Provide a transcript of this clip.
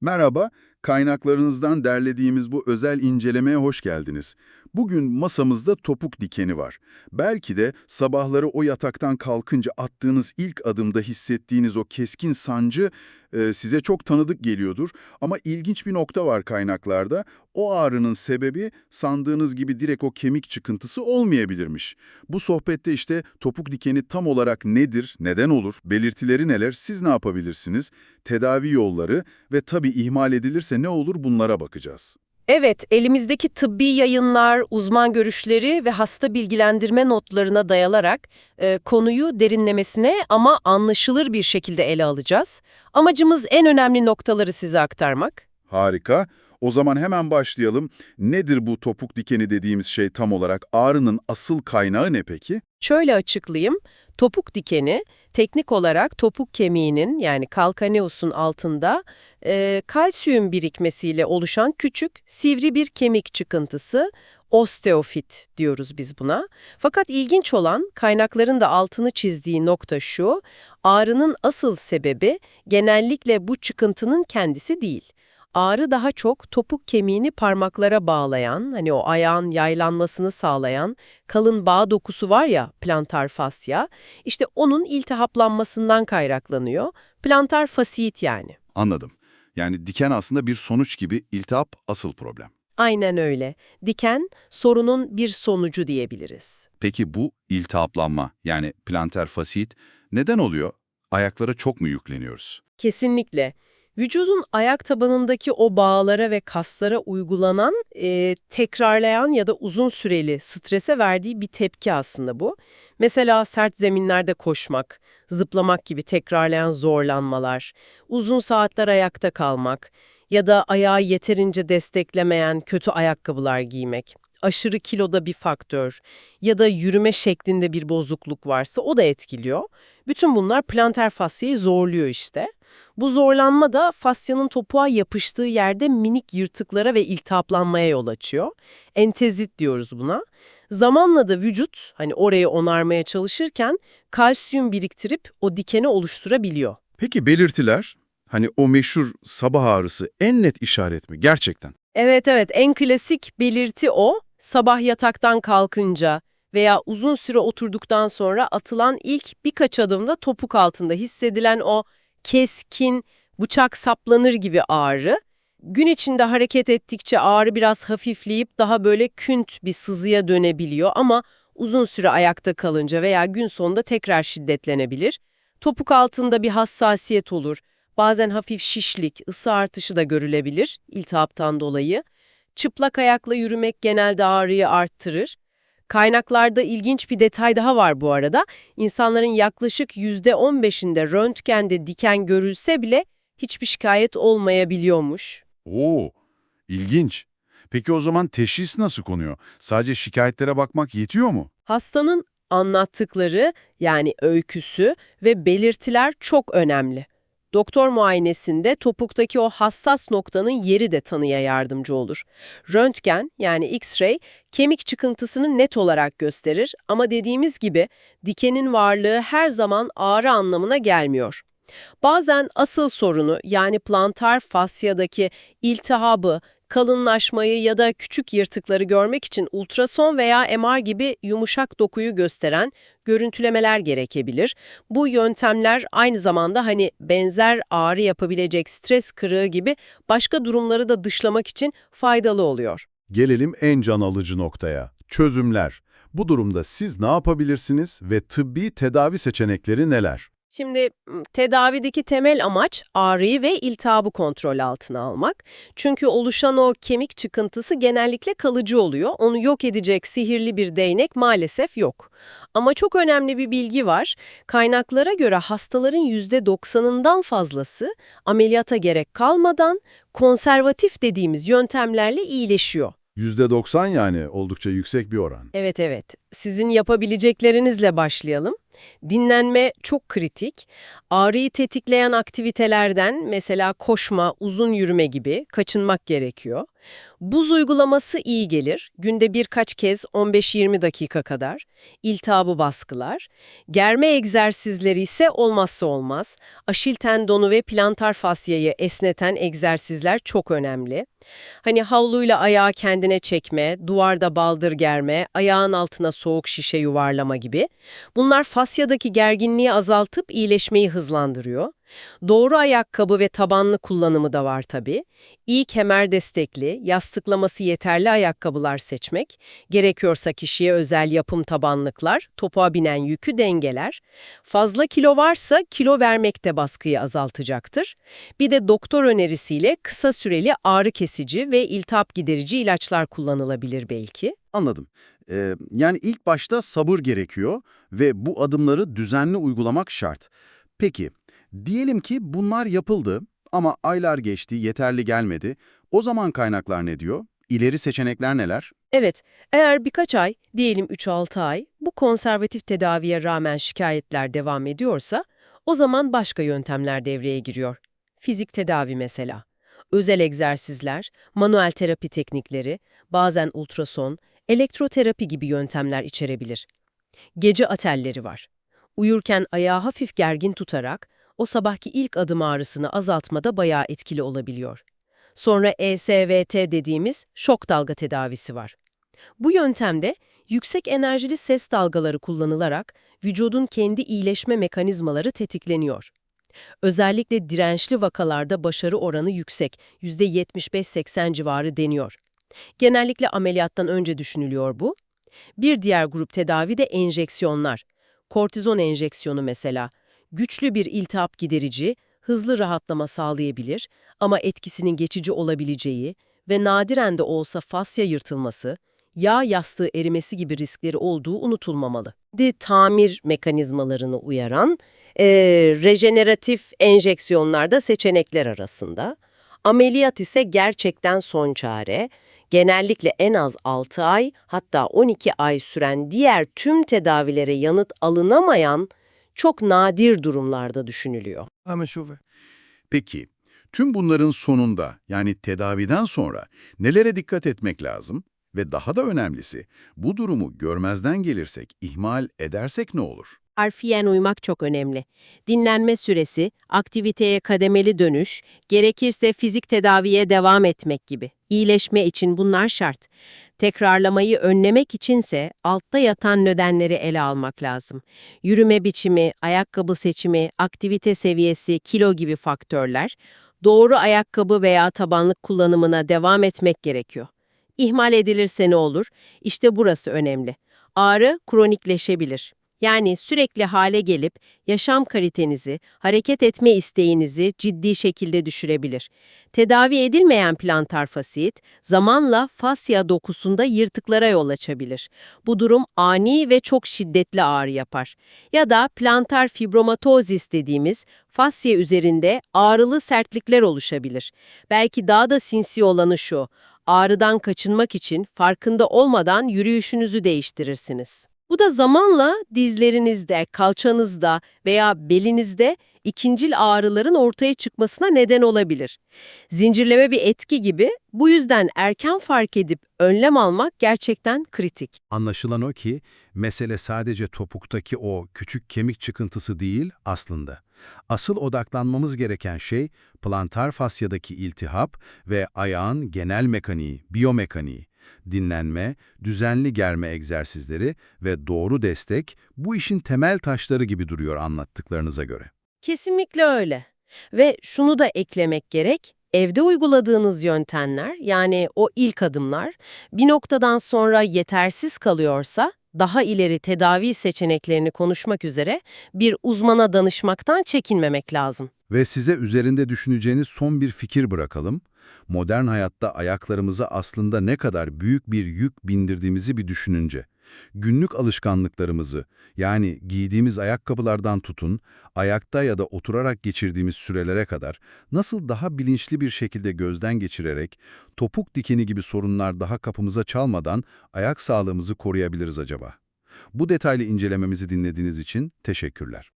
Merhaba, kaynaklarınızdan derlediğimiz bu özel incelemeye hoş geldiniz. Bugün masamızda topuk dikeni var. Belki de sabahları o yataktan kalkınca attığınız ilk adımda hissettiğiniz o keskin sancı e, size çok tanıdık geliyordur. Ama ilginç bir nokta var kaynaklarda. O ağrının sebebi sandığınız gibi direkt o kemik çıkıntısı olmayabilirmiş. Bu sohbette işte topuk dikeni tam olarak nedir, neden olur, belirtileri neler, siz ne yapabilirsiniz, tedavi yolları ve tabii ihmal edilirse ne olur bunlara bakacağız. Evet, elimizdeki tıbbi yayınlar, uzman görüşleri ve hasta bilgilendirme notlarına dayalarak e, konuyu derinlemesine ama anlaşılır bir şekilde ele alacağız. Amacımız en önemli noktaları size aktarmak. Harika. O zaman hemen başlayalım. Nedir bu topuk dikeni dediğimiz şey tam olarak? Ağrının asıl kaynağı ne peki? Şöyle açıklayayım. Topuk dikeni, teknik olarak topuk kemiğinin yani kalkaneus'un altında e, kalsiyum birikmesiyle oluşan küçük, sivri bir kemik çıkıntısı, osteofit diyoruz biz buna. Fakat ilginç olan kaynakların da altını çizdiği nokta şu, ağrının asıl sebebi genellikle bu çıkıntının kendisi değil. Ağrı daha çok topuk kemiğini parmaklara bağlayan, hani o ayağın yaylanmasını sağlayan kalın bağ dokusu var ya plantar fasya, işte onun iltihaplanmasından kaynaklanıyor. Plantar fasit yani. Anladım. Yani diken aslında bir sonuç gibi iltihap asıl problem. Aynen öyle. Diken sorunun bir sonucu diyebiliriz. Peki bu iltihaplanma yani planter fasit neden oluyor? Ayaklara çok mu yükleniyoruz? Kesinlikle. Vücudun ayak tabanındaki o bağlara ve kaslara uygulanan, e, tekrarlayan ya da uzun süreli strese verdiği bir tepki aslında bu. Mesela sert zeminlerde koşmak, zıplamak gibi tekrarlayan zorlanmalar, uzun saatler ayakta kalmak ya da ayağı yeterince desteklemeyen kötü ayakkabılar giymek. Aşırı kiloda bir faktör ya da yürüme şeklinde bir bozukluk varsa o da etkiliyor. Bütün bunlar planter fasyayı zorluyor işte. Bu zorlanma da fasyanın topuğa yapıştığı yerde minik yırtıklara ve iltihaplanmaya yol açıyor. Entezit diyoruz buna. Zamanla da vücut hani orayı onarmaya çalışırken kalsiyum biriktirip o dikeni oluşturabiliyor. Peki belirtiler? Hani o meşhur sabah ağrısı en net işaret mi gerçekten? Evet evet en klasik belirti o. Sabah yataktan kalkınca veya uzun süre oturduktan sonra atılan ilk birkaç adımda topuk altında hissedilen o keskin, bıçak saplanır gibi ağrı. Gün içinde hareket ettikçe ağrı biraz hafifleyip daha böyle künt bir sızıya dönebiliyor ama uzun süre ayakta kalınca veya gün sonunda tekrar şiddetlenebilir. Topuk altında bir hassasiyet olur. Bazen hafif şişlik, ısı artışı da görülebilir iltihaptan dolayı. Çıplak ayakla yürümek genelde ağrıyı arttırır. Kaynaklarda ilginç bir detay daha var bu arada. İnsanların yaklaşık %15'inde röntgende diken görülse bile hiçbir şikayet olmayabiliyormuş. Oo, ilginç. Peki o zaman teşhis nasıl konuyor? Sadece şikayetlere bakmak yetiyor mu? Hastanın anlattıkları yani öyküsü ve belirtiler çok önemli. Doktor muayenesinde topuktaki o hassas noktanın yeri de tanıya yardımcı olur. Röntgen yani X-ray kemik çıkıntısını net olarak gösterir ama dediğimiz gibi dikenin varlığı her zaman ağrı anlamına gelmiyor. Bazen asıl sorunu yani plantar fasyadaki iltihabı, kalınlaşmayı ya da küçük yırtıkları görmek için ultrason veya MR gibi yumuşak dokuyu gösteren görüntülemeler gerekebilir. Bu yöntemler aynı zamanda hani benzer ağrı yapabilecek stres kırığı gibi başka durumları da dışlamak için faydalı oluyor. Gelelim en can alıcı noktaya. Çözümler. Bu durumda siz ne yapabilirsiniz ve tıbbi tedavi seçenekleri neler? Şimdi tedavideki temel amaç ağrıyı ve iltihabı kontrol altına almak. Çünkü oluşan o kemik çıkıntısı genellikle kalıcı oluyor. Onu yok edecek sihirli bir değnek maalesef yok. Ama çok önemli bir bilgi var. Kaynaklara göre hastaların %90'ından fazlası ameliyata gerek kalmadan konservatif dediğimiz yöntemlerle iyileşiyor. %90 yani oldukça yüksek bir oran. Evet evet. Sizin yapabileceklerinizle başlayalım. Dinlenme çok kritik. Ağrıyı tetikleyen aktivitelerden mesela koşma, uzun yürüme gibi kaçınmak gerekiyor. Buz uygulaması iyi gelir. Günde birkaç kez 15-20 dakika kadar. İltihabı baskılar. Germe egzersizleri ise olmazsa olmaz. Aşil tendonu ve plantar fasyayı esneten egzersizler çok önemli. Hani havluyla ayağı kendine çekme, duvarda baldır germe, ayağın altına soğuk şişe yuvarlama gibi. Bunlar fasyadaki gerginliği azaltıp iyileşmeyi hızlandırıyor. Doğru ayakkabı ve tabanlı kullanımı da var tabii. İyi kemer destekli, yastıklaması yeterli ayakkabılar seçmek, gerekiyorsa kişiye özel yapım tabanlıklar, topuğa binen yükü dengeler. Fazla kilo varsa kilo vermek de baskıyı azaltacaktır. Bir de doktor önerisiyle kısa süreli ağrı kesici ve iltihap giderici ilaçlar kullanılabilir belki. Anladım. Ee, yani ilk başta sabır gerekiyor ve bu adımları düzenli uygulamak şart. Peki, diyelim ki bunlar yapıldı ama aylar geçti, yeterli gelmedi. O zaman kaynaklar ne diyor? İleri seçenekler neler? Evet, eğer birkaç ay, diyelim 3-6 ay, bu konservatif tedaviye rağmen şikayetler devam ediyorsa, o zaman başka yöntemler devreye giriyor. Fizik tedavi mesela. Özel egzersizler, manuel terapi teknikleri, bazen ultrason, elektroterapi gibi yöntemler içerebilir. Gece atelleri var. Uyurken ayağı hafif gergin tutarak, o sabahki ilk adım ağrısını azaltmada bayağı etkili olabiliyor. Sonra ESVT dediğimiz şok dalga tedavisi var. Bu yöntemde yüksek enerjili ses dalgaları kullanılarak vücudun kendi iyileşme mekanizmaları tetikleniyor. Özellikle dirençli vakalarda başarı oranı yüksek, %75-80 civarı deniyor. Genellikle ameliyattan önce düşünülüyor bu. Bir diğer grup tedavi de enjeksiyonlar. Kortizon enjeksiyonu mesela. Güçlü bir iltihap giderici, hızlı rahatlama sağlayabilir ama etkisinin geçici olabileceği ve nadiren de olsa fasya yırtılması, yağ yastığı erimesi gibi riskleri olduğu unutulmamalı. De tamir mekanizmalarını uyaran e, rejeneratif enjeksiyonlar da seçenekler arasında. Ameliyat ise gerçekten son çare. Genellikle en az 6 ay hatta 12 ay süren diğer tüm tedavilere yanıt alınamayan çok nadir durumlarda düşünülüyor. Ama şuve. Peki, tüm bunların sonunda yani tedaviden sonra nelere dikkat etmek lazım? Ve daha da önemlisi, bu durumu görmezden gelirsek, ihmal edersek ne olur? Harfiyen uymak çok önemli. Dinlenme süresi, aktiviteye kademeli dönüş, gerekirse fizik tedaviye devam etmek gibi. İyileşme için bunlar şart. Tekrarlamayı önlemek içinse altta yatan nedenleri ele almak lazım. Yürüme biçimi, ayakkabı seçimi, aktivite seviyesi, kilo gibi faktörler, doğru ayakkabı veya tabanlık kullanımına devam etmek gerekiyor. İhmal edilirse ne olur? İşte burası önemli. Ağrı kronikleşebilir. Yani sürekli hale gelip yaşam kalitenizi, hareket etme isteğinizi ciddi şekilde düşürebilir. Tedavi edilmeyen plantar fasit zamanla fasya dokusunda yırtıklara yol açabilir. Bu durum ani ve çok şiddetli ağrı yapar. Ya da plantar fibromatozis dediğimiz fasya üzerinde ağrılı sertlikler oluşabilir. Belki daha da sinsi olanı şu, ağrıdan kaçınmak için farkında olmadan yürüyüşünüzü değiştirirsiniz. Bu da zamanla dizlerinizde, kalçanızda veya belinizde ikincil ağrıların ortaya çıkmasına neden olabilir. Zincirleme bir etki gibi bu yüzden erken fark edip önlem almak gerçekten kritik. Anlaşılan o ki, mesele sadece topuktaki o küçük kemik çıkıntısı değil aslında. Asıl odaklanmamız gereken şey plantar fasyadaki iltihap ve ayağın genel mekaniği, biyomekaniği. Dinlenme, düzenli germe egzersizleri ve doğru destek bu işin temel taşları gibi duruyor anlattıklarınıza göre. Kesinlikle öyle. Ve şunu da eklemek gerek, evde uyguladığınız yöntemler yani o ilk adımlar bir noktadan sonra yetersiz kalıyorsa daha ileri tedavi seçeneklerini konuşmak üzere bir uzmana danışmaktan çekinmemek lazım. Ve size üzerinde düşüneceğiniz son bir fikir bırakalım. Modern hayatta ayaklarımıza aslında ne kadar büyük bir yük bindirdiğimizi bir düşününce. Günlük alışkanlıklarımızı, yani giydiğimiz ayakkabılardan tutun, ayakta ya da oturarak geçirdiğimiz sürelere kadar nasıl daha bilinçli bir şekilde gözden geçirerek, topuk dikeni gibi sorunlar daha kapımıza çalmadan ayak sağlığımızı koruyabiliriz acaba? Bu detaylı incelememizi dinlediğiniz için teşekkürler.